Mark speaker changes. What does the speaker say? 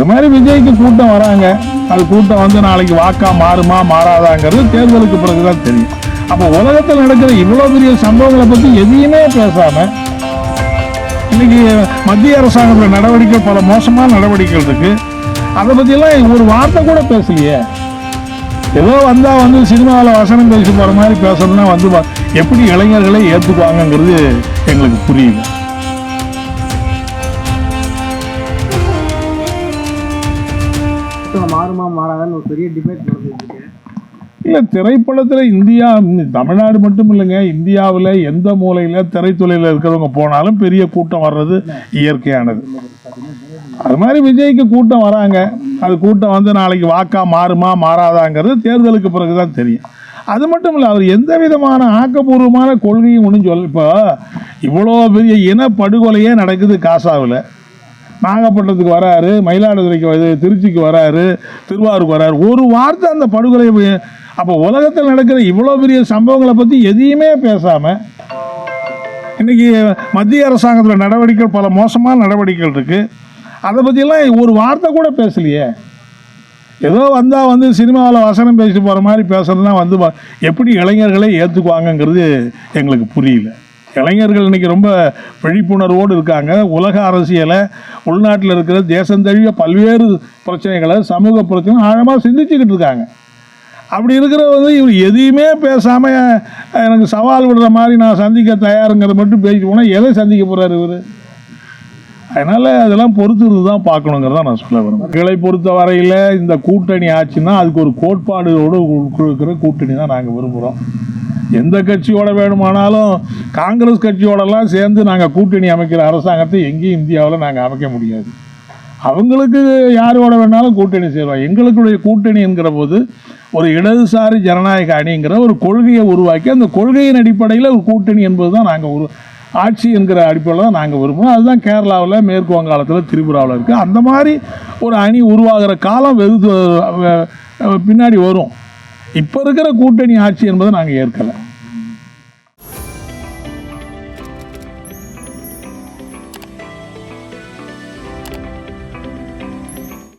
Speaker 1: அது மாதிரி விஜய்க்கு கூட்டம் வராங்க. அது கூட்டம் வந்து நாளைக்கு வாக்கா மாறுமா மாறாதாங்கிறது தேர்தலுக்கு பிறகுதான் தெரியும். அப்போ உலகத்தில் நடக்கிற இவ்வளோ பெரிய சம்பவங்களை பற்றி எதையுமே பேசாம இன்னைக்கு மத்திய அரசாங்கத்தில் நடவடிக்கை பல மோசமான நடவடிக்கைகள் இருக்கு. அதை பற்றிலாம் ஒரு வார்த்தை கூட பேசலையே. ஏதோ வந்தால் வந்து சினிமாவில் வசனம் பேசி போகிற மாதிரி பேசணும்னா வந்து எப்படி இளைஞர்களை ஏற்றுக்குவாங்கங்கிறது எங்களுக்கு புரியல.
Speaker 2: மாறுமா மாறாதான்னு ஒரு பெரிய டிபேட் நடந்துட்டு இருக்கு.
Speaker 1: இல்லை திரைப்படத்தில் இந்தியா தமிழ்நாடு மட்டும் இல்லைங்க இந்தியாவில் எந்த மூலையில் திரைத்துறையில் இருக்கிறவங்க போனாலும் பெரிய கூட்டம் வர்றது இயற்கையானது. அது மாதிரி விஜய்க்கு கூட்டம் வராங்க. அது கூட்டம் வந்து நாளைக்கு வாக்கா மாறுமா மாறாதாங்கிறது தேர்தலுக்கு பிறகு தான் தெரியும். அது மட்டும் இல்லை அவர் எந்த விதமான ஆக்கப்பூர்வமான கொள்கையும் ஒன்றும் சொல்ல இப்போ இவ்வளோ பெரிய இன படுகொலையே நடக்குது காசாவில். நாகப்பட்டினத்துக்கு வராரு மயிலாடுதுறைக்கு இது திருச்சிக்கு வராரு திருவாரூருக்கு வராரு. ஒரு வார்த்தை அந்த படுகொலை அப்போ உலகத்தில் நடக்கிற இவ்வளோ பெரிய சம்பவங்களை பற்றி எதையுமே பேசாமல் இன்னைக்கு மத்திய அரசாங்கத்தில் நடவடிக்கை பல மோசமான நடவடிக்கைகள் இருக்குது அதை பற்றியெல்லாம் ஒரு வார்த்தை கூட பேசலையே. ஏதோ வந்தால் வந்து சினிமாவில் வசனம் பேசிட்டு போகிற மாதிரி பேசுறதுனா வந்து எப்படி இளைஞர்களை ஏற்றுக்குவாங்கங்கிறது எங்களுக்கு புரியல. இளைஞர்கள் இன்னைக்கு ரொம்ப விழிப்புணர்வோடு இருக்காங்க. உலக அரசியலை உள்நாட்டில் இருக்கிற தேசம் தழுவிய பல்வேறு பிரச்சனைகளை சமூக பிரச்சனை ஆழமாக சிந்திச்சுக்கிட்டு இருக்காங்க. அப்படி இருக்கிற வந்து இவர் எதையுமே பேசாமல் எனக்கு சவால் விடுற மாதிரி நான் சந்திக்க தயாருங்கிறத மட்டும் பேசிட்டு போனால் எதை சந்திக்க போகிறார் இவர்? அதனால் அதெல்லாம் பொறுத்து தான் பார்க்கணுங்கிறத நான் சொல்ல வரேன் மக்களை பொறுத்த வரையில் இந்த கூட்டணி ஆச்சுன்னா அதுக்கு ஒரு கோட்பாடுகளோடு இருக்கிற கூட்டணி தான் நாங்கள் விரும்புகிறோம் எந்த கட்சியோட வேணுமானாலும் காங்கிரஸ் கட்சியோடலாம் சேர்ந்து நாங்கள் கூட்டணி அமைக்கிற அரசாங்கத்தை எங்கேயும் இந்தியாவில் நாங்கள் அமைக்க முடியாது. அவங்களுக்கு யாரோட வேணாலும் கூட்டணி சேருவாங்க. எங்களுடைய கூட்டணி என்கிற போது ஒரு இடதுசாரி ஜனநாயக அணிங்கிற ஒரு கொள்கையை உருவாக்கி அந்த கொள்கையின் அடிப்படையில் ஒரு கூட்டணி என்பது தான் நாங்கள் உரு ஆட்சி என்கிற அடிப்படையில் தான் நாங்கள் விரும்புகிறோம் அதுதான் கேரளாவில் மேற்கு வங்காளத்தில் திரிபுராவில் இருக்குது அந்த மாதிரி ஒரு அணி உருவாகிற காலம் வெகு பின்னாடி வரும். இப்போ இருக்கிற கூட்டணி ஆட்சி என்பதை நாங்கள் ஏற்கலை.